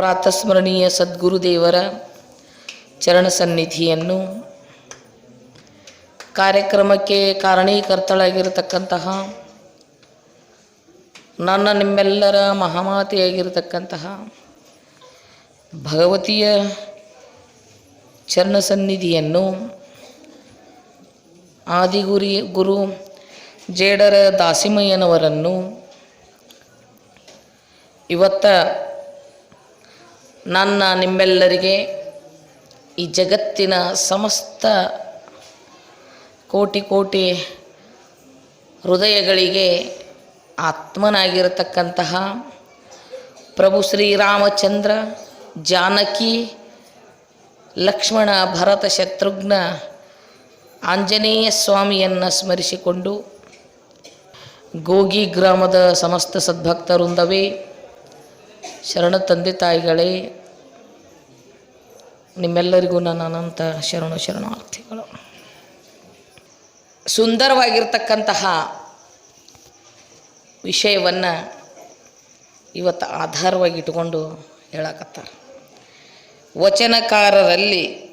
ಪ್ರಾತಸ್ಮರಣೀಯ ಸದ್ಗುರುದೇವರ ಚರಣ ಸನ್ನಿಧಿಯನ್ನು ಕಾರ್ಯಕ್ರಮಕ್ಕೆ ಕಾರಣೀಕರ್ತಳಾಗಿರತಕ್ಕಂತಹ ನನ್ನ ನಿಮ್ಮೆಲ್ಲರ ಮಹಾಮಾತೆಯಾಗಿರತಕ್ಕಂತಹ ಭಗವತಿಯ ಚರಣ ಸನ್ನಿಧಿಯನ್ನು ಆದಿಗುರಿ ಗುರು ಜೇಡರ ದಾಸಿಮಯ್ಯನವರನ್ನು ಇವತ್ತ ನನ್ನ ನಿಮ್ಮೆಲ್ಲರಿಗೆ ಈ ಜಗತ್ತಿನ ಸಮಸ್ತ ಕೋಟಿ ಕೋಟಿ ಹೃದಯಗಳಿಗೆ ಆತ್ಮನಾಗಿರತಕ್ಕಂತಹ ಪ್ರಭು ಶ್ರೀರಾಮಚಂದ್ರ ಜಾನಕಿ ಲಕ್ಷ್ಮಣ ಭರತ ಶತ್ರುಘ್ನ ಆಂಜನೇಯ ಸ್ವಾಮಿಯನ್ನು ಸ್ಮರಿಸಿಕೊಂಡು ಗೋಗಿ ಗ್ರಾಮದ ಸಮಸ್ತ ಸದ್ಭಕ್ತವೃಂದವೇ ಶರಣ ತಂದೆ ತಾಯಿಗಳೇ, ನಿಮ್ಮೆಲ್ಲರಿಗೂ ನನ್ನ ಅನಂತ ಶರಣ ಶರಣಾರ್ಥಿಗಳು. ಸುಂದರವಾಗಿರ್ತಕ್ಕಂತಹ ವಿಷಯವನ್ನು ಇವತ್ತು ಆಧಾರವಾಗಿ ಇಟ್ಕೊಂಡು ಹೇಳಕತ್ತಾರೆ. ವಚನಕಾರರಲ್ಲಿ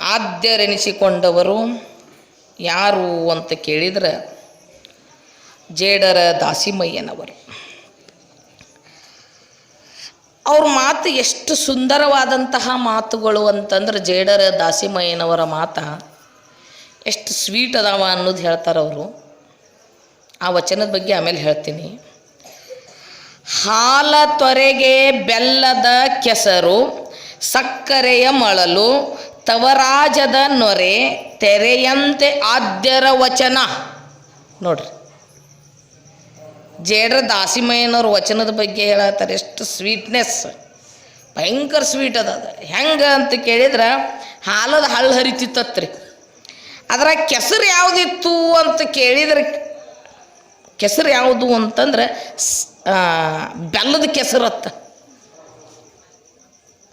ಆದ್ಯರೆನಿಸಿಕೊಂಡವರು ಯಾರು ಅಂತ ಕೇಳಿದರೆ ಜೇಡರ ದಾಸಿಮಯ್ಯನವರು. ಅವ್ರ ಮಾತು ಎಷ್ಟು ಸುಂದರವಾದಂತಹ ಮಾತುಗಳು ಅಂತಂದ್ರೆ ಜೇಡರ ದಾಸಿಮಯ್ಯನವರ ಮಾತ ಎಷ್ಟು ಸ್ವೀಟ್ ಅದಾವ ಅನ್ನೋದು ಹೇಳ್ತಾರೆ ಅವರು. ಆ ವಚನದ ಬಗ್ಗೆ ಆಮೇಲೆ ಹೇಳ್ತೀನಿ. ಹಾಲ ತೊರೆಗೆ ಬೆಲ್ಲದ ಕೆಸರು, ಸಕ್ಕರೆಯ ಮಳಲು, ತವರಾಜದ ನೊರೆ ತೆರೆಯಂತೆ ಆದ್ಯರ ವಚನ. ನೋಡ್ರಿ. ಜೇಡ್ರ ದಾಸಿಮಯ್ಯನವ್ರ ವಚನದ ಬಗ್ಗೆ ಹೇಳತ್ತಾರೆ, ಎಷ್ಟು ಸ್ವೀಟ್ನೆಸ್ ಭಯಂಕರ ಸ್ವೀಟ್ ಅದ ಅದು. ಹೆಂಗೆ ಅಂತ ಕೇಳಿದ್ರೆ, ಹಾಲದ ಹಳ್ಳು ಹರಿತಿತ್ತತ್ರಿ. ಅದರ ಕೆಸರು ಯಾವುದಿತ್ತು ಅಂತ ಕೇಳಿದ್ರೆ, ಕೆಸರು ಯಾವುದು ಅಂತಂದ್ರೆ ಬೆಲ್ಲದ ಕೆಸರತ್ತ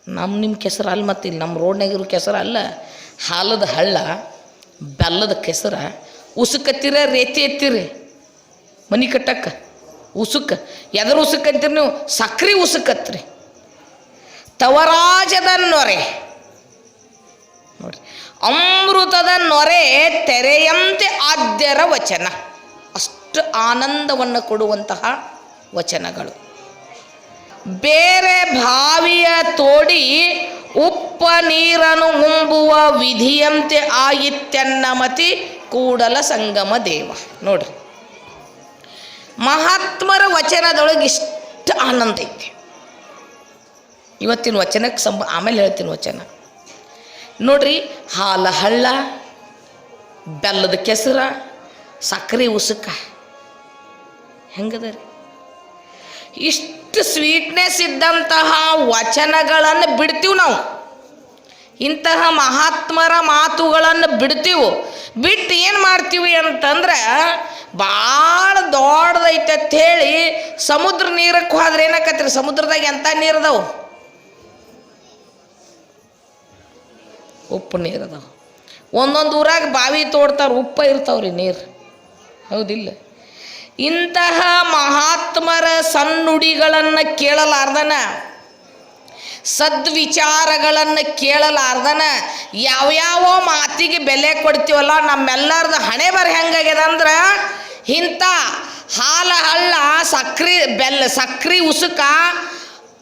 ನಮ್ಮ ನಿಮ್ಮ ಕೆಸರು ಅಲ್ಲ ಮತ್ತೆ ಇಲ್ಲಿ ನಮ್ಮ ರೋಡ್ನಾಗಿರೋ ಕೆಸರು ಅಲ್ಲ, ಹಾಲದ ಹಳ್ಳ, ಬೆಲ್ಲದ ಕೆಸರ, ಉಸುಕತ್ತೀರ ರೇತಿ ಎತ್ತೀರಿ, ಮನೆ ಕಟ್ಟಕ್ಕೆ. ಉಸುಕ. ಎದ್ರ ಉಸುಕ್ ಅಂತೀರಿ ನೀವು? ಸಕ್ರೆ ಉಸುಕತ್ರಿ. ತವರಾಜದ ನೊರೆ. ನೋಡ್ರಿ. ಅಮೃತದ ನೊರೆ ತೆರೆಯಂತೆ ಆದ್ಯರ ವಚನ. ಅಷ್ಟು ಆನಂದವನ್ನು ಕೊಡುವಂತಹ ವಚನಗಳು. ಬೇರೆ ಬಾವಿಯ ತೋಡಿ ಉಪ್ಪ ನೀರನ್ನು ಉಂಬುವ ವಿಧಿಯಂತೆ ಆಯಿತ್ಯನ್ನಮತಿ ಕೂಡಲ ಸಂಗಮ ದೇವ. ನೋಡ್ರಿ. ಮಹಾತ್ಮರ ವಚನದೊಳಗೆ ಇಷ್ಟು ಆನಂದ ಐತಿ. ಇವತ್ತಿನ ವಚನಕ್ಕೆ ಸಂಬ, ಆಮೇಲೆ ಹೇಳ್ತೀನಿ ವಚನ. ನೋಡ್ರಿ, ಹಾಲ ಹಳ್ಳ, ಬೆಲ್ಲದ ಕೆಸರ, ಸಕ್ಕರೆ ಉಸುಕ. ಹೆಂಗದ ರೀ ಇಷ್ಟು ಸ್ವೀಟ್ನೆಸ್ ಇದ್ದಂತಹ ವಚನಗಳನ್ನು ಬಿಡ್ತೀವಿ ನಾವು. ಇಂತಹ ಮಹಾತ್ಮರ ಮಾತುಗಳನ್ನು ಬಿಡ್ತೀವಿ. ಬಿಟ್ಟು ಏನು ಮಾಡ್ತೀವಿ ಅಂತಂದ್ರೆ ಭಾಳ ದೊಡ್ಡದೈತೆ ಅಂತ ಹೇಳಿ ಸಮುದ್ರ ನೀರಕ್ಕೆ ಹೋದ್ರೆ ಏನಾಕತ್ರಿ ಸಮುದ್ರದಾಗ ಎಂಥ ನೀರದವು ಉಪ್ಪು ನೀರು ಒಂದೊಂದು ಊರಾಗ ಬಾವಿ ತೋಡ್ತಾರೆ ಉಪ್ಪ ಇರ್ತಾವ್ರಿ ನೀರು. ಹೌದಿಲ್ಲ. ಇಂತಹ ಮಹಾತ್ಮರ ಸನ್ನುಡಿಗಳನ್ನು ಕೇಳಲಾರ್ದನ, ಸದ್ವಿಚಾರಗಳನ್ನು ಕೇಳಲಾರ್ದನ, ಯಾವ್ಯಾವ ಮಾತಿಗೆ ಬೆಲೆ ಕೊಡ್ತೀವಲ್ಲ, ನಮ್ಮೆಲ್ಲರದು ಹಣೆ ಬರ ಹೆಂಗಾಗ್ಯದ ಅಂದ್ರೆ ಇಂಥ ಹಾಲ, ಹಳ್ಳ, ಸಕ್ರೆ, ಬೆಲ್ಲ, ಸಕ್ರೆ, ಉಸುಕ,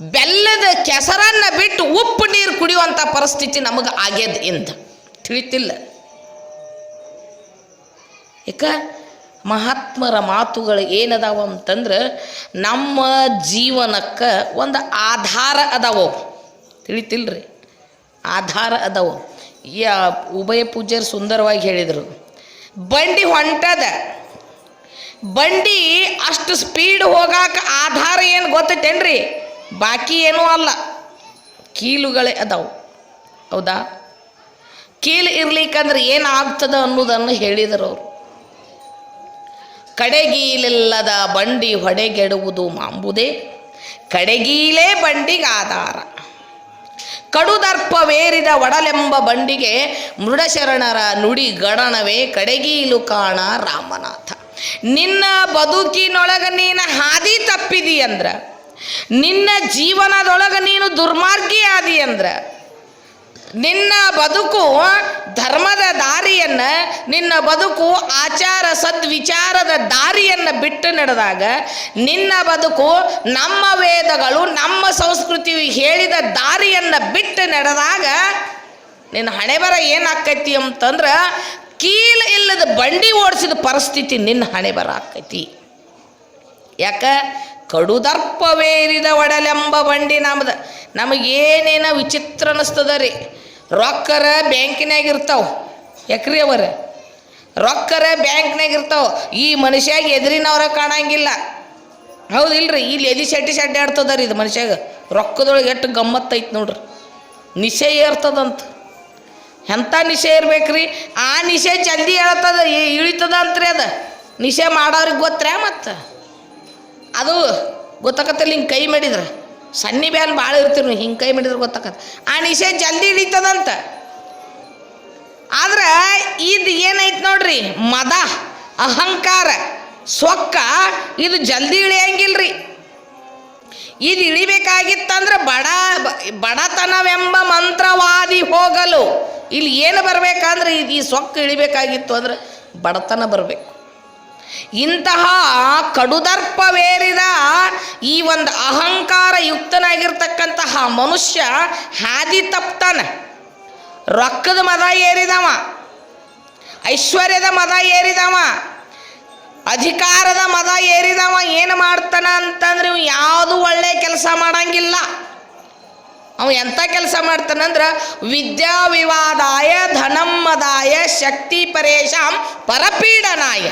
ಬೆಲ್ಲದ ಕೆಸರನ್ನು ಬಿಟ್ಟು ಉಪ್ಪು ನೀರು ಕುಡಿಯುವಂಥ ಪರಿಸ್ಥಿತಿ ನಮಗೆ ಆಗ್ಯದ ಇಂದ. ತಿಳಿತಿಲ್ಲ. ಯಾಕ ಮಹಾತ್ಮರ ಮಾತುಗಳು ಏನದಾವ ಅಂತಂದ್ರೆ ನಮ್ಮ ಜೀವನಕ್ಕೆ ಒಂದು ಆಧಾರ ಅದಾವ. ತಿಳಿತಿಲ್ರಿ? ಆಧಾರ ಅದಾವ. ಯಾ ಉಭಯ ಪೂಜ್ಯರು ಸುಂದರವಾಗಿ ಹೇಳಿದರು. ಬಂಡಿ ಹೊಂಟದ. ಬಂಡಿ ಅಷ್ಟು ಸ್ಪೀಡ್ ಹೋಗಾಕ ಆಧಾರ ಏನು ಗೊತ್ತೈತೇನ್ರಿ? ಬಾಕಿ ಏನೂ ಅಲ್ಲ. ಕೀಲುಗಳೇ ಅದಾವು. ಹೌದಾ? ಕೀಲು ಇರ್ಲಿಕ್ಕಂದ್ರೆ ಏನಾಗ್ತದೆ ಅನ್ನೋದನ್ನು ಹೇಳಿದರು ಅವರು. ಕಡೆಗೀಲಿಲ್ಲದ ಬಂಡಿ ಹೊಡೆಗೆಡುವುದು ಮಾಂಬುದೇ. ಕಡೆಗೀಲೇ ಬಂಡಿಗೆ ಆಧಾರ. ಕಡುದರ್ಪವೇರಿದ ಒಡಲೆಂಬ ಬಂಡಿಗೆ ಮೃಡಶರಣರ ನುಡಿ ಗಣನವೇ ಕಡೆಗೀಲು ಕಾಣ ರಾಮನಾಥ. ನಿನ್ನ ಬದುಕಿನೊಳಗೆ ನೀನು ಹಾದಿ ತಪ್ಪಿದಿ ಅಂದ್ರ, ನಿನ್ನ ಜೀವನದೊಳಗೆ ನೀನು ದುರ್ಮಾರ್ಗಿ ಆದಿ ಅಂದ್ರ, ನಿನ್ನ ಬದುಕು ಧರ್ಮದ ದಾರಿಯನ್ನ, ನಿನ್ನ ಬದುಕು ಆಚಾರ ಸದ್ವಿಚಾರದ ದಾರಿಯನ್ನ ಬಿಟ್ಟು ನಡೆದಾಗ, ನಿನ್ನ ಬದುಕು ನಮ್ಮ ವೇದಗಳು, ನಮ್ಮ ಸಂಸ್ಕೃತಿ ಹೇಳಿದ ದಾರಿಯನ್ನ ಬಿಟ್ಟು ನಡೆದಾಗ, ನಿನ್ನ ಹಣೆ ಬರ ಏನಾಕೈತಿ ಅಂತಂದ್ರೆ ಕೀಲ ಇಲ್ಲದ ಬಂಡಿ ಓಡಿಸಿದ ಪರಿಸ್ಥಿತಿ ನಿನ್ನ ಹಣೆ ಬರ ಆಕೈತಿ ಯಾಕ? ಕಡುದರ್ಪವೇರಿದ ಒಡಲೆಂಬ ಬಂಡಿ ನಮ್ದು. ನಮಗೇನೇನ ವಿಚಿತ್ರ ಅನ್ನಿಸ್ತದ ರೀ. ರೊಕ್ಕರ ಬ್ಯಾಂಕಿನಾಗ ಇರ್ತಾವ. ಯಾಕ್ರಿ ಅವರ? ರೊಕ್ಕರ ಬ್ಯಾಂಕ್ನಾಗ ಇರ್ತಾವ. ಈ ಮನುಷ್ಯಾಗ ಎದುರಿನವ್ರ ಕಾಣಂಗಿಲ್ಲ. ಹೌದಿಲ್ರಿ? ಇಲ್ಲಿ ಎದಿ ಶೆಟ್ಟಿ ಶೆಡ್ಡಿ ಆಡ್ತದ ರೀ ಇದು ಮನುಷ್ಯಾಗ. ರೊಕ್ಕದೊಳಗೆ ಎಷ್ಟು ಗಮ್ಮತ್ತೈತಿ ನೋಡ್ರಿ. ನಿಶೆ ಏರ್ತದಂತ ಎಂಥ ನಿಶೆ ಇರ್ಬೇಕ್ರಿ? ಆ ನಿಶೆ ಜಲ್ದಿ ಹೇಳ್ತದ ಇಳಿತದ ಅಂತ್ರಿ ಅದ. ನಿಶೆ ಮಾಡೋರಿಗೆ ಗೊತ್ತ್ರ್ಯಾ ಮತ್ತು? ಅದು ಗೊತ್ತಾಕತ್ತಲ್ಲಿ ಹಿಂಗೆ ಕೈ ಮಾಡಿದ್ರೆ. ಸನ್ನಿ ಬ್ಯಾನ್ ಭಾಳ ಇರ್ತೀವಿ ನೀವು ಹಿಂಗೆ ಕೈ ಮಾಡಿದ್ರೆ ಗೊತ್ತಾಕತ್ತ. ಆ ನಿಶೆ ಜಲ್ದಿ ಹಿಡಿತದಂತ ಆದ್ರೆ ಇದು ಏನೈತೆ ನೋಡ್ರಿ, ಮದ, ಅಹಂಕಾರ ಸೊಕ್ಕ ಇದು ಜಲ್ದಿ ಇಳಿಯಂಗಿಲ್ರಿ. ಇದು ಇಳಿಬೇಕಾಗಿತ್ತಂದ್ರೆ ಬಡ ಬಡತನವೆಂಬ ಮಂತ್ರವಾದಿ ಹೋಗಲು ಇಲ್ಲಿ ಏನು ಬರಬೇಕಂದ್ರೆ ಇದು ಈ ಸೊಕ್ಕ ಇಳಿಬೇಕಾಗಿತ್ತು ಅಂದ್ರೆ ಬಡತನ ಬರಬೇಕು. ಇಂತಹ ಕಡುದರ್ಪವೇರಿದ ಈ ಒಂದು ಅಹಂಕಾರ ಯುಕ್ತನಾಗಿರ್ತಕ್ಕಂತಹ ಮನುಷ್ಯ ಹಾದಿ ತಪ್ತಾನ. ರೊಕ್ಕದ ಮದ ಏರಿದವ, ಐಶ್ವರ್ಯದ ಮದ ಏರಿದವ, ಅಧಿಕಾರದ ಮದ ಏರಿದವ, ಏನು ಮಾಡ್ತಾನ ಅಂತಂದ್ರೆ ಇವು ಯಾವುದು ಒಳ್ಳೆ ಕೆಲಸ ಮಾಡಂಗಿಲ್ಲ. ಅವ ಎಂಥ ಕೆಲಸ ಮಾಡ್ತಾನಂದ್ರೆ ವಿದ್ಯಾ ವಿವಾದಾಯ ಧನಮ್ಮದಾಯ ಶಕ್ತಿ ಪರೇಶಾಂ ಪರಪೀಡನಾಯ.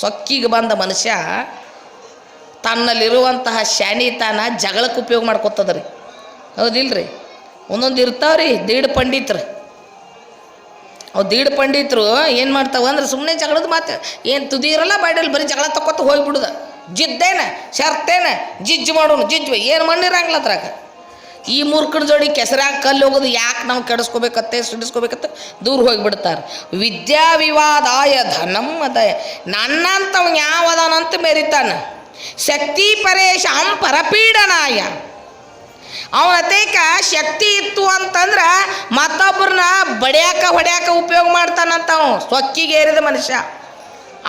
ಸೊಕ್ಕಿಗೆ ಬಂದ ಮನುಷ್ಯ ತನ್ನಲ್ಲಿರುವಂತಹ ಶಾಣಿತನ ಜಗಳಕ್ಕೆ ಉಪಯೋಗ ಮಾಡ್ಕೊತದ ರೀ ಹೌದಿಲ್ರಿ? ಒಂದೊಂದು ಇರ್ತಾವ್ರಿ ದೀಡ್ ಪಂಡಿತ್ರು. ಅವು ದೀಡ್ ಪಂಡಿತರು ಏನು ಮಾಡ್ತಾವ ಅಂದ್ರೆ ಸುಮ್ಮನೆ ಜಗಳದ ಮಾತು ಏನು ತುದಿ ಇರಲ್ಲ ಬರೀ ಜಗಳ ತಕ್ಕೊತ ಹೋಗ್ಬಿಡುದ. ಜಿದ್ದೇನ, ಶರ್ತೇನ, ಜಿಜ್ಜು ಮಾಡೋನು, ಜಿಜ್ಜು. ಏನು ಮಣ್ಣಿರಂಗಿಲ್ಲ ಅದ್ರಾಗ? ಈ ಮೂರ್ಖನ ಜೋಡಿ ಕೆಸರಾಗ ಕಲ್ಲು ಹೋಗೋದು ಯಾಕೆ ನಾವು ಕೆಡಿಸ್ಕೋಬೇಕತ್ತೆ, ಸಿಡಿಸ್ಕೋಬೇಕತ್ತೆ? ದೂರ ಹೋಗಿಬಿಡ್ತಾರೆ. ವಿದ್ಯಾ ವಿವಾದಾಯ ಧನಂ ಅದಾಯ. ನನ್ನಂತವ್ ಯಾವ ಅದಾನಂತ ಮೆರಿತಾನ. ಶಕ್ತಿ ಪರೇಶಾಂ ಪರಪೀಡನಾಯ. ಅವನ ಅತೇಕ ಶಕ್ತಿ ಇತ್ತು ಅಂತಂದ್ರೆ ಮತ್ತೊಬ್ಬರನ್ನ ಬಡಿಯಾಕ ಹೊಡ್ಯಾಕ ಉಪಯೋಗ ಮಾಡ್ತಾನಂತ ಅವ ಸೊಕ್ಕಿಗೆ ಏರಿದ ಮನುಷ್ಯ.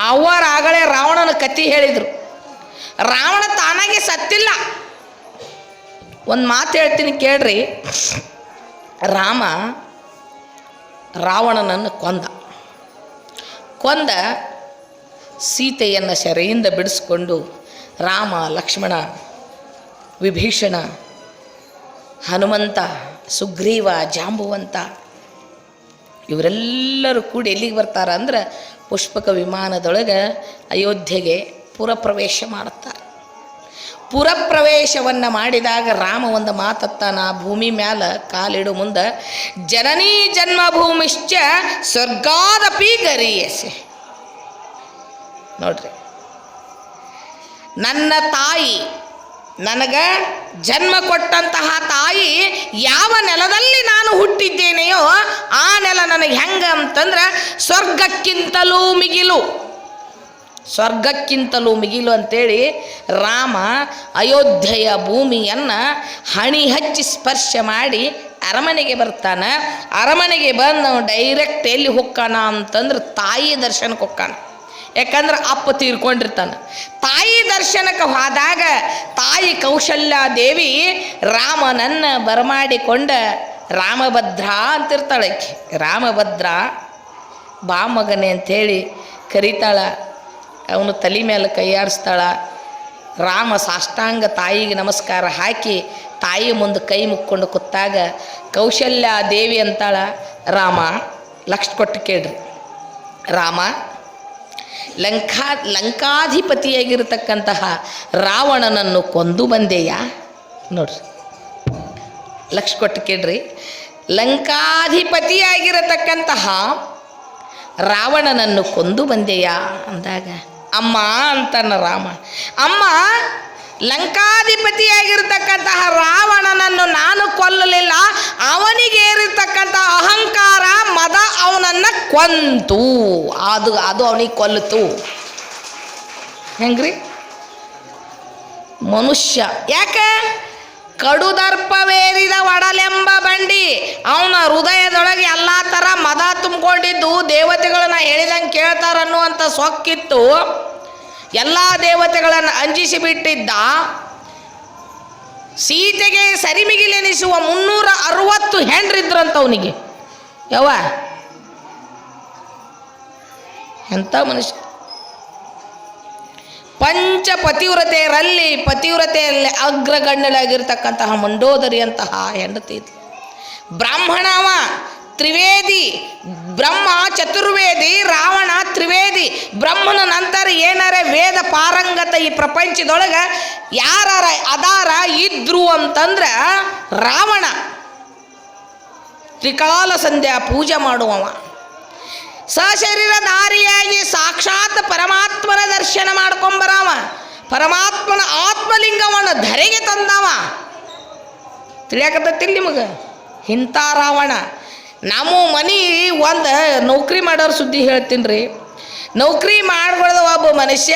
ಅವರ ಆಗಲೇ ರಾವಣನ ಕತಿ ಹೇಳಿದರು. ರಾವಣ ತಾನಾಗೆ ಸತ್ತಿಲ್ಲ. ಒಂದು ಮಾತು ಹೇಳ್ತೀನಿ ಕೇಳ್ರಿ. ರಾಮ ರಾವಣನನ್ನು ಕೊಂದ. ಕೊಂದ ಸೀತೆಯನ್ನು ಸೆರೆಯಿಂದ ಬಿಡಿಸ್ಕೊಂಡು ರಾಮ, ಲಕ್ಷ್ಮಣ, ವಿಭೀಷಣ, ಹನುಮಂತ, ಸುಗ್ರೀವ, ಜಾಂಬುವಂತ ಇವರೆಲ್ಲರೂ ಕೂಡಿ ಎಲ್ಲಿಗೆ ಬರ್ತಾರೆ ಅಂದ್ರೆ ಪುಷ್ಪಕ ವಿಮಾನದೊಳಗೆ ಅಯೋಧ್ಯೆಗೆ ಪುರಪ್ರವೇಶ ಮಾಡುತ್ತಾರೆ ಪುರಪ್ರವೇಶವನ್ನು ಮಾಡಿದಾಗ ರಾಮ ಒಂದು ಮಾತತ್ತಾನ, ಭೂಮಿ ಮ್ಯಾಲ ಕಾಲಿಡು ಮುಂದೆ, ಜನನೀ ಜನ್ಮಭೂಮಿಶ್ಚ ಸ್ವರ್ಗಾದಪಿ ಗರಿಯಸೆ. ನೋಡ್ರಿ, ನನ್ನ ತಾಯಿ, ನನಗೆ ಜನ್ಮ ಕೊಟ್ಟಂತಹ ತಾಯಿ ಯಾವ ನೆಲದಲ್ಲಿ ನಾನು ಹುಟ್ಟಿದ್ದೇನೆಯೋ ಆ ನೆಲ ನನಗೆ ಹೆಂಗೆ ಅಂತಂದ್ರೆ ಸ್ವರ್ಗಕ್ಕಿಂತಲೂ ಮಿಗಿಲು. ಸ್ವರ್ಗಕ್ಕಿಂತಲೂ ಮಿಗಿಲು ಅಂತೇಳಿ ರಾಮ ಅಯೋಧ್ಯೆಯ ಭೂಮಿಯನ್ನು ಹಣಿ ಹಚ್ಚಿ ಸ್ಪರ್ಶ ಮಾಡಿ ಅರಮನೆಗೆ ಬರ್ತಾನೆ. ಅರಮನೆಗೆ ಬಂದು ಡೈರೆಕ್ಟ್ ಎಲ್ಲಿ ಹೊಕ್ಕಾನ ಅಂತಂದ್ರೆ ತಾಯಿ ದರ್ಶನಕ್ಕೆ ಹೊಕ್ಕಾನ ಯಾಕಂದ್ರೆ ಅಪ್ಪ ತೀರ್ಕೊಂಡಿರ್ತಾನೆ. ತಾಯಿ ದರ್ಶನಕ್ಕೆ ಹೋದಾಗ ತಾಯಿ ಕೌಶಲ್ಯ ದೇವಿ ರಾಮನನ್ನು ಬರಮಾಡಿಕೊಂಡ ರಾಮಭದ್ರ ಅಂತಿರ್ತಾಳೆ. ರಾಮಭದ್ರ, ಬಾ ಮಗನೇ ಅಂಥೇಳಿ ಕರೀತಾಳ. ಅವನು ತಲೆ ಮೇಲೆ ಕೈಯಾಡಿಸ್ತಾಳ. ರಾಮ ಸಾಷ್ಟಾಂಗ ತಾಯಿಗೆ ನಮಸ್ಕಾರ ಹಾಕಿ ತಾಯಿ ಮುಂದೆ ಕೈ ಮುಕ್ಕೊಂಡು ಕೂತಾಗ ಕೌಶಲ್ಯ ದೇವಿ ಅಂತಾಳ ರಾಮ ಲಕ್ಷ ಕೊಟ್ಟು ಕೇಳ್ರಿ. ರಾಮ ಲಂಕಾ ಲಂಕಾಧಿಪತಿಯಾಗಿರ್ತಕ್ಕಂತಹ ರಾವಣನನ್ನು ಕೊಂದು ಬಂದೆಯಾ? ನೋಡ್ರಿ. ಲಕ್ಷ ಕೊಟ್ಟು ಕೇಳ್ರಿ. ಲಂಕಾಧಿಪತಿಯಾಗಿರತಕ್ಕಂತಹ ರಾವಣನನ್ನು ಕೊಂದು ಬಂದೆಯಾ? ಅಂದಾಗ ಅಮ್ಮ ಅಂತಾನ ರಾಮ. ಅಮ್ಮ, ಲಂಕಾಧಿಪತಿಯಾಗಿರ್ತಕ್ಕಂತಹ ರಾವಣನನ್ನು ನಾನು ಕೊಲ್ಲಲಿಲ್ಲ. ಅವನಿಗೆ ಏರಿರ್ತಕ್ಕಂತಹ ಅಹಂಕಾರ ಮದ ಅವನನ್ನು ಕೊಂತು. ಅದು ಅದು ಅವನಿಗೆ ಕೊಲ್ಲತು ಹೆಂಗ್ರಿ? ಮನುಷ್ಯ. ಯಾಕ? ಕಡುದರ್ಪವೇರಿದ ಒಡಲೆಂಬ ಬಂಡಿ. ಅವನ ಹೃದಯದೊಳಗೆ ಮದ ತುಂಬಿಕೊಂಡಿದ್ದು ದೇವತೆಗಳನ್ನ ಹೇಳಿದಂಗೆ ಕೇಳ್ತಾರ ಅನ್ನುವಂಥ ಸೊಕ್ಕಿತ್ತು. ಎಲ್ಲ ದೇವತೆಗಳನ್ನು ಅಂಜಿಸಿ ಬಿಟ್ಟಿದ್ದ ಸೀತೆಗೆ ಸರಿಮಿಗಿಲೆನಿಸುವ ಮುನ್ನೂರ ಅರವತ್ತು ಹೆಂಡ್ರಿದ್ರಂತ ಅವನಿಗೆ. ಯಾವ ಎಂಥ ಮನುಷ್ಯ? ಪಂಚ ಪತಿವ್ರತೆಯರಲ್ಲಿ ಪತಿವ್ರತೆಯಲ್ಲಿ ಅಗ್ರಗಣ್ಯಳಾಗಿರ್ತಕ್ಕಂತಹ ಮಂಡೋದರಿಯಂತಹ ಹೆಂಡತಿ ಬ್ರಾಹ್ಮಣವ ತ್ರಿವೇದಿ, ಬ್ರಹ್ಮ ಚತುರ್ವೇದಿ, ರಾವಣ ತ್ರಿವೇದಿ, ಬ್ರಹ್ಮನ ನಂತರ ಏನಾರ ವೇದ ಪಾರಂಗತ ಈ ಪ್ರಪಂಚದೊಳಗೆ ಯಾರ ಅದಾರ, ಇದ್ರು ಅಂತಂದ್ರೆ ರಾವಣ. ತ್ರಿಕಾಲ ಸಂಧ್ಯಾ ಪೂಜೆ ಮಾಡುವವ. ಸಶರೀರಧಾರಿಯಾಗಿ ಸಾಕ್ಷಾತ್ ಪರಮಾತ್ಮನ ದರ್ಶನ ಮಾಡ್ಕೊಂಬರವ. ಪರಮಾತ್ಮನ ಆತ್ಮಲಿಂಗವನ್ನು ಧರೆಗೆ ತಂದವ. ತಿಳಿಯಾಕತ್ತೈತಿಲ್ಲ ನಿಮಗೆ? ಇಂಥ ರಾವಣ. ನಮ್ಮ ಮನೆ ಒಂದು ನೌಕರಿ ಮಾಡೋರ ಸುದ್ದಿ ಹೇಳ್ತೀನಿ ರೀ ನೌಕರಿ ಮಾಡ್ಬಾರ್ದ ಒಬ್ಬ ಮನುಷ್ಯ,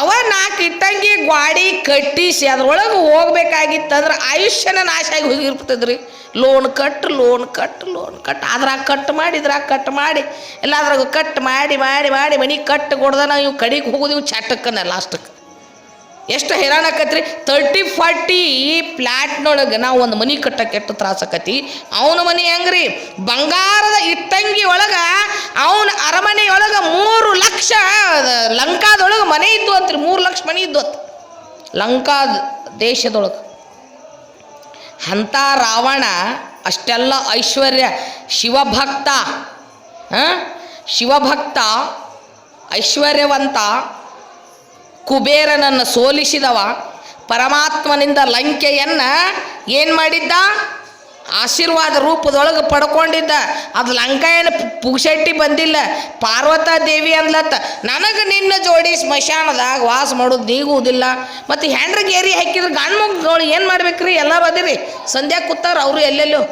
ಅವ ನಾಲ್ಕು ಇಟ್ಟಂಗಿ ಗ್ವಾಡಿ ಕಟ್ಟಿಸಿ ಅದ್ರೊಳಗೆ ಹೋಗ್ಬೇಕಾಗಿತ್ತಂದ್ರೆ ಆಯುಷ್ಯನ ನಾಶ ಆಗಿ ಹೋಗಿರ್ತದ್ರಿ. Loan cut loan cut loan cut, ಅದ್ರಾಗ ಕಟ್ ಮಾಡಿ, ಇದ್ರಾಗ ಕಟ್ ಮಾಡಿ, ಎಲ್ಲ ಅದ್ರಾಗ ಕಟ್ ಮಾಡಿ ಮಾಡಿ ಮಾಡಿ, ಮನೆ ಕಟ್ ಕೊಡ್ದ ನಾವು ಇವು ಕಡೆಗೆ ಹೋಗೋದು ಇವು ಚಟಕ್ಕನ ಲಾಸ್ಟಕ್ಕೆ ಎಷ್ಟು ಹೈರಾಣ ಆಕತ್ರಿ? ತರ್ಟಿ ಫಾರ್ಟಿ ಫ್ಲ್ಯಾಟ್ನೊಳಗೆ ನಾವು ಒಂದು ಮನೆ ಕಟ್ಟಕ್ಕೆ ಎಷ್ಟು ತ್ರಾಸ ಆಕತಿ? ಅವನ ಮನೆ ಹೆಂಗ್ರಿ? ಬಂಗಾರದ ಇಟ್ಟಂಗಿ ಒಳಗೆ ಅವನ ಅರಮನೆಯೊಳಗೆ ಮೂರು ಲಕ್ಷ ಲಂಕಾದೊಳಗೆ ಮನೆ ಇದ್ದು ಅಂತ್ರಿ, ಮೂರು ಲಕ್ಷ ಮನೆ ಇದ್ದು ಅಂತ ಲಂಕಾ ದೇಶದೊಳಗೆ. ಅಂಥ ರಾವಣ ಅಷ್ಟೆಲ್ಲ ಐಶ್ವರ್ಯ, ಶಿವಭಕ್ತ, ಹಾಂ? ಶಿವಭಕ್ತ, ಐಶ್ವರ್ಯವಂತ ಕುಬೇರನನ್ನು ಸೋಲಿಸಿದವ ಪರಮಾತ್ಮನಿಂದ ಲಂಕೆಯನ್ನು ಏನು ಮಾಡಿದ್ದ? ಆಶೀರ್ವಾದ ರೂಪದೊಳಗೆ ಪಡ್ಕೊಂಡಿದ್ದ. ಅದು ಲಂಕಾಯನ ಪುಗ್ಶೆಟ್ಟಿ ಬಂದಿಲ್ಲ. ಪಾರ್ವತಾ ದೇವಿ ಅಂದ್ಲತ್ತ, ನನಗೆ ನಿನ್ನ ಜೋಡಿ ಸ್ಮಶಾನದಾಗ ವಾಸ ಮಾಡೋದು ನೀಗುವುದಿಲ್ಲ. ಮತ್ತು ಹೆಂಡ್ರಿಗೆ ಏರಿ ಹಾಕಿದ್ರೆ ಗಂಡು ಏನು ಮಾಡ್ಬೇಕ್ರಿ? ಎಲ್ಲ ಬದಿರಿ ಸಂಧ್ಯಾ ಕೂತಾರ ಅವರು ಎಲ್ಲೆಲ್ಲೋ.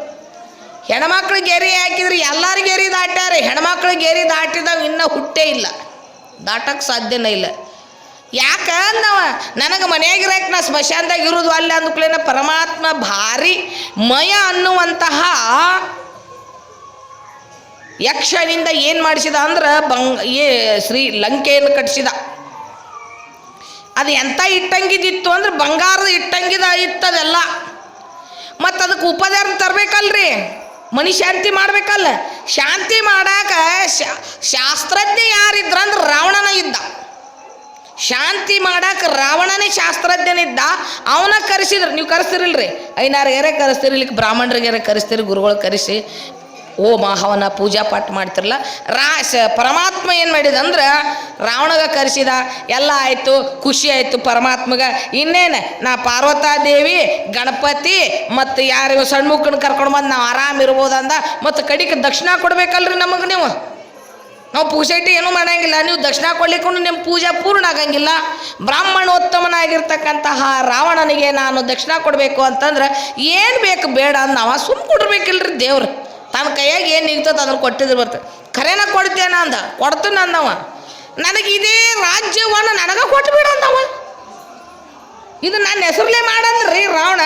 ಹೆಣ್ಮಕ್ಳಿಗೆ ಏರಿ ಹಾಕಿದ್ರೆ ಎಲ್ಲರಿಗೆ ಏರಿ ದಾಟ್ಯಾರ. ಹೆಣ್ಮಕ್ಳಿಗೆ ಏರಿ ದಾಟಿದಾಗ ಇನ್ನೂ ಹುಟ್ಟೇ ಇಲ್ಲ. ದಾಟಕ್ಕೆ ಸಾಧ್ಯನೇ ಇಲ್ಲ. ಯಾಕ ಅಂದವ? ನನಗೆ ಮನೆಯಾಗಿರಕ್ಕೆ ನಾ ಸ್ಮಶಾನದಾಗ ಇರೋದು ಅಲ್ಲ ಅಂದ್ಕೂಲೇನ ಪರಮಾತ್ಮ ಭಾರಿ ಮಯ ಅನ್ನುವಂತಹ ಯಕ್ಷನಿಂದ ಏನು ಮಾಡಿಸಿದ ಅಂದ್ರೆ ಬಂಗ್ ಏ ಶ್ರೀ ಲಂಕೆಯನ್ನು ಕಟ್ಟಿಸಿದ ಅದು ಎಂಥ ಇಟ್ಟಂಗಿದಿತ್ತು ಅಂದ್ರೆ ಬಂಗಾರದ ಇಟ್ಟಂಗಿದ ಇತ್ತದೆಲ್ಲ ಮತ್ತು ಅದಕ್ಕೆ ಉಪದಾರ ತರಬೇಕಲ್ರಿ? ಮನಿ ಶಾಂತಿ ಮಾಡ್ಬೇಕಲ್ಲ? ಶಾಂತಿ ಮಾಡಾಕ ಶಾಸ್ತ್ರಜ್ಞ ಯಾರಿದ್ರ ಅಂದ್ರೆ ರಾವಣನ ಇದ್ದ. ಶಾಂತಿ ಮಾಡಕ್ಕೆ ರಾವಣನೇ ಶಾಸ್ತ್ರಜ್ಞನಿದ್ದ, ಅವನ ಕರೆಸಿದ್ರು. ನೀವು ಕರೆಸ್ತಿರಲ್ರಿ? ಐನಾರಿಗಾರೆ ಕರೆಸ್ತಿರ್ಲಿಕ್ಕೆ ಬ್ರಾಹ್ಮಣರಿಗೆರೆ ಕರೆಸ್ತೀರಿ, ಗುರುಗಳು ಕರೆಸಿ. ಓ ಹವನ ಪೂಜಾ ಪಾಠ ಮಾಡ್ತಿರಲ್ಲ ರಾ ಪರಮಾತ್ಮ ಏನು ಮಾಡಿದ ಅಂದ್ರೆ ರಾವಣಗ ಕರೆಸಿದ, ಎಲ್ಲ ಆಯಿತು, ಖುಷಿ ಆಯಿತು ಪರಮಾತ್ಮಗ. ಇನ್ನೇನು, ನಾ ಪಾರ್ವತಾದೇವಿ, ಗಣಪತಿ, ಮತ್ತು ಯಾರು ಸಣ್ಣ ಮುಕ್ಕನ ಕರ್ಕೊಂಡು ಬಂದು ನಾವು ಆರಾಮ ಇರ್ಬೋದಂದ, ಮತ್ತು ಕಡಿಗೆ ದಕ್ಷಿಣ ಕೊಡಬೇಕಲ್ರಿ ನಮಗೆ ನೀವು? ನಾವು ಪೂಜೆಟಿ ಏನೂ ಮಾಡಂಗಿಲ್ಲ. ನೀವು ದಕ್ಷಿಣ ಕೊಡ್ಲಿಕ್ಕೂ ನಿಮ್ಮ ಪೂಜೆ ಪೂರ್ಣ ಆಗಂಗಿಲ್ಲ. ಬ್ರಾಹ್ಮಣೋತ್ತಮನಾಗಿರ್ತಕ್ಕಂತಹ ರಾವಣನಿಗೆ ನಾನು ದಕ್ಷಿಣ ಕೊಡಬೇಕು ಅಂತಂದ್ರೆ ಏನು ಬೇಕು ಬೇಡ ಅಂತ ನಾವು ಸುಮ್ಮ ಕೊಡ್ಬೇಕಿಲ್ರಿ ದೇವ್ರು. ತನ್ನ ಕೈಯಾಗ ಏನು ನಿಂತದ ಅದನ್ನು ಕೊಟ್ಟಿದ್ರು ಬರ್ತದೆ ಖರೇನ ಕೊಡ್ತೇನ ಅಂದ. ಕೊಡ್ತೀನಿ ಅಂದವ. ನನಗೆ ಇದೇ ರಾಜ್ಯವನ್ನು ನನಗೆ ಕೊಟ್ಬಿಡ ಅಂದವ. ಇದು ನನ್ನ ಹೆಸರಲ್ಲೇ ಮಾಡಂದ್ರಿ ರಾವಣ.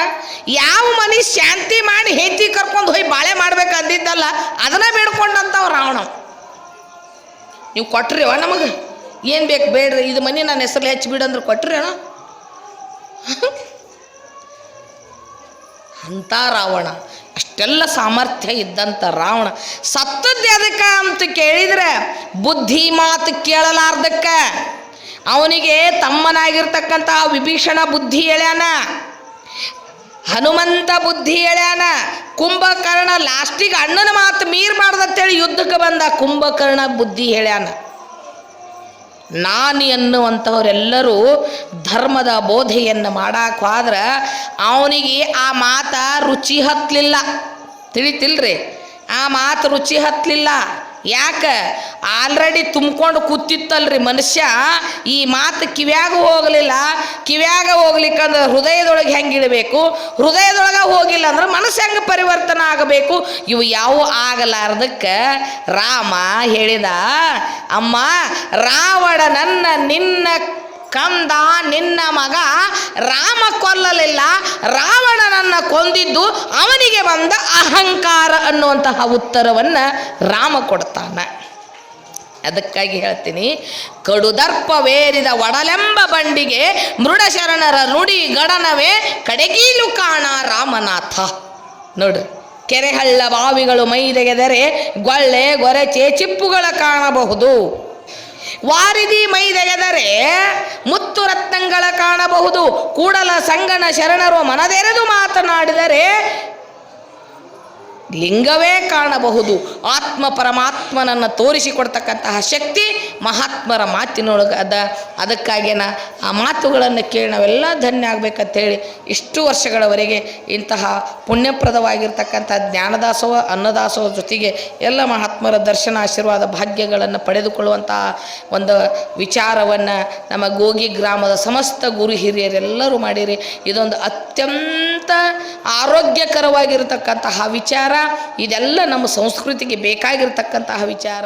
ಯಾವ ಮನೆ ಶಾಂತಿ ಮಾಡಿ ಹೆಂಡತಿ ಕರ್ಕೊಂಡು ಹೋಗಿ ಬಾಳೆ ಮಾಡ್ಬೇಕು ಅಂದಿದ್ದಲ್ಲ ಅದನ್ನ ಬೇಡ್ಕೊಂಡಂತವ ರಾವಣ. ನೀವು ಕೊಟ್ರಿವ ನಮಗೆ? ಏನು ಬೇಕು ಬೇಡ್ರಿ, ಇದು ಮನೆ ನನ್ನ ಹೆಸರಲ್ಲಿ ಹೆಚ್ಚು ಬಿಡಂದ್ರೆ ಕೊಟ್ರಿ ಅಣ್ಣ ಅಂಥ ರಾವಣ, ಅಷ್ಟೆಲ್ಲ ಸಾಮರ್ಥ್ಯ ಇದ್ದಂಥ ರಾವಣ, ಸತ್ತದ್ದು ಅದಕ್ಕೆ ಅಂತ ಕೇಳಿದ್ರೆ ಬುದ್ಧಿ ಮಾತು ಕೇಳಲಾರ್ದಕ್ಕೆ. ಅವನಿಗೆ ತಮ್ಮನಾಗಿರ್ತಕ್ಕಂಥ ವಿಭೀಷಣ ಬುದ್ಧಿ ಹೇಳ್ಯಾನ. ಹನುಮಂತ ಬುದ್ಧಿ ಹೇಳ್ಯಾನ ಕುಂಭಕರ್ಣ ಲಾಸ್ಟಿಗೆ ಅಣ್ಣನ ಮಾತು ಮೀರ್ ಮಾಡ್ದಂತೇಳಿ ಯುದ್ಧಕ್ಕೆ ಬಂದ ಕುಂಭಕರ್ಣ ಬುದ್ಧಿ ಹೇಳ್ಯಾನ ನಾನು ಎನ್ನುವಂಥವರೆಲ್ಲರೂ ಧರ್ಮದ ಬೋಧೆಯನ್ನು ಮಾಡಕ್ಕೆ ಅವನಿಗೆ ಆ ಮಾತ ರುಚಿ ಹತ್ತಲಿಲ್ಲ ತಿಳಿತಿಲ್ರಿ? ಆ ಮಾತು ರುಚಿ ಹತ್ತಲಿಲ್ಲ ಯಾಕೆ? ಆಲ್ರೆಡಿ ತುಂಬ್ಕೊಂಡು ಕೂತಿತ್ತಲ್ರಿ ಮನುಷ್ಯ. ಈ ಮಾತು ಕಿವ್ಯಾಗ ಹೋಗಲಿಲ್ಲ. ಕಿವ್ಯಾಗ ಹೋಗ್ಲಿಕ್ಕಂದ್ರೆ ಹೃದಯದೊಳಗೆ ಹೆಂಗೆ ಇಡಬೇಕು ಹೃದಯದೊಳಗೆ ಹೋಗಿಲ್ಲ ಅಂದ್ರೆ ಮನಸ್ಸು ಹೆಂಗೆ ಪರಿವರ್ತನೆ ಆಗಬೇಕು? ಇವು ಯಾವ ಆಗಲಾರ್ದಕ್ಕೆ ರಾಮ ಹೇಳಿದ, ಅಮ್ಮ ರಾವಣ ನನ್ನ ನಿನ್ನ ಕಂದ ನಿನ್ನ ಮಗ ರಾಮ ಕೊಲ್ಲಲಿಲ್ಲ, ರಾವಣನನ್ನ ಕೊಂದಿದ್ದು ಅವನಿಗೆ ಬಂದ ಅಹಂಕಾರ ಅನ್ನುವಂತಹ ಉತ್ತರವನ್ನು ರಾಮ ಕೊಡ್ತಾನೆ. ಅದಕ್ಕಾಗಿ ಹೇಳ್ತೀನಿ, ಕಡುದರ್ಪವೇರಿದ ಒಡಲೆಂಬ ಬಂಡಿಗೆ ಮೃಡಶರಣರ ನುಡಿ ಗಡನವೇ ಕಡೆಗೀಲು ಕಾಣ ರಾಮನಾಥ. ನೋಡ್ರಿ, ಕೆರೆಹಳ್ಳ ಬಾವಿಗಳು ಮೈದೆಗೆದರೆ ಗೊಳ್ಳೆ ಗೊರಚೆ ಚಿಪ್ಪುಗಳ ಕಾಣಬಹುದು. ವಾರಿದಿ ಮೈದೆಗೆದರೆ ಮುತ್ತು ರತ್ನಗಳ ಕಾಣಬಹುದು. ಕೂಡಲ ಸಂಗನ ಶರಣರು ಮನದೆರೆದು ಮಾತನಾಡಿದರೆ ಲಿಂಗವೇ ಕಾಣಬಹುದು. ಆತ್ಮ ಪರಮಾತ್ಮನನ್ನು ತೋರಿಸಿಕೊಡ್ತಕ್ಕಂತಹ ಶಕ್ತಿ ಮಹಾತ್ಮರ ಮಾತಿನೊಳಗೆ ಅದ. ಅದಕ್ಕಾಗಿನ ಆ ಮಾತುಗಳನ್ನು ಕೇಳಿ ನಾವೆಲ್ಲ ಧನ್ಯ ಆಗಬೇಕಂತೇಳಿ ಇಷ್ಟು ವರ್ಷಗಳವರೆಗೆ ಇಂತಹ ಪುಣ್ಯಪ್ರದವಾಗಿರ್ತಕ್ಕಂಥ ಜ್ಞಾನದಾಸೋಹ, ಅನ್ನದಾಸೋಹ ಜೊತೆಗೆ ಎಲ್ಲ ಮಹಾತ್ಮರ ದರ್ಶನ ಆಶೀರ್ವಾದ ಭಾಗ್ಯಗಳನ್ನು ಪಡೆದುಕೊಳ್ಳುವಂತಹ ಒಂದು ವಿಚಾರವನ್ನು ನಮ್ಮ ಗೋಗಿ ಗ್ರಾಮದ ಸಮಸ್ತ ಗುರು ಹಿರಿಯರೆಲ್ಲರೂ ಮಾಡಿರಿ. ಇದೊಂದು ಅತ್ಯಂತ ಆರೋಗ್ಯಕರವಾಗಿರತಕ್ಕಂತಹ ವಿಚಾರ. ಇದೆಲ್ಲ ನಮ್ಮ ಸಂಸ್ಕೃತಿಗೆ ಬೇಕಾಗಿರ್ತಕ್ಕಂತಹ ವಿಚಾರ.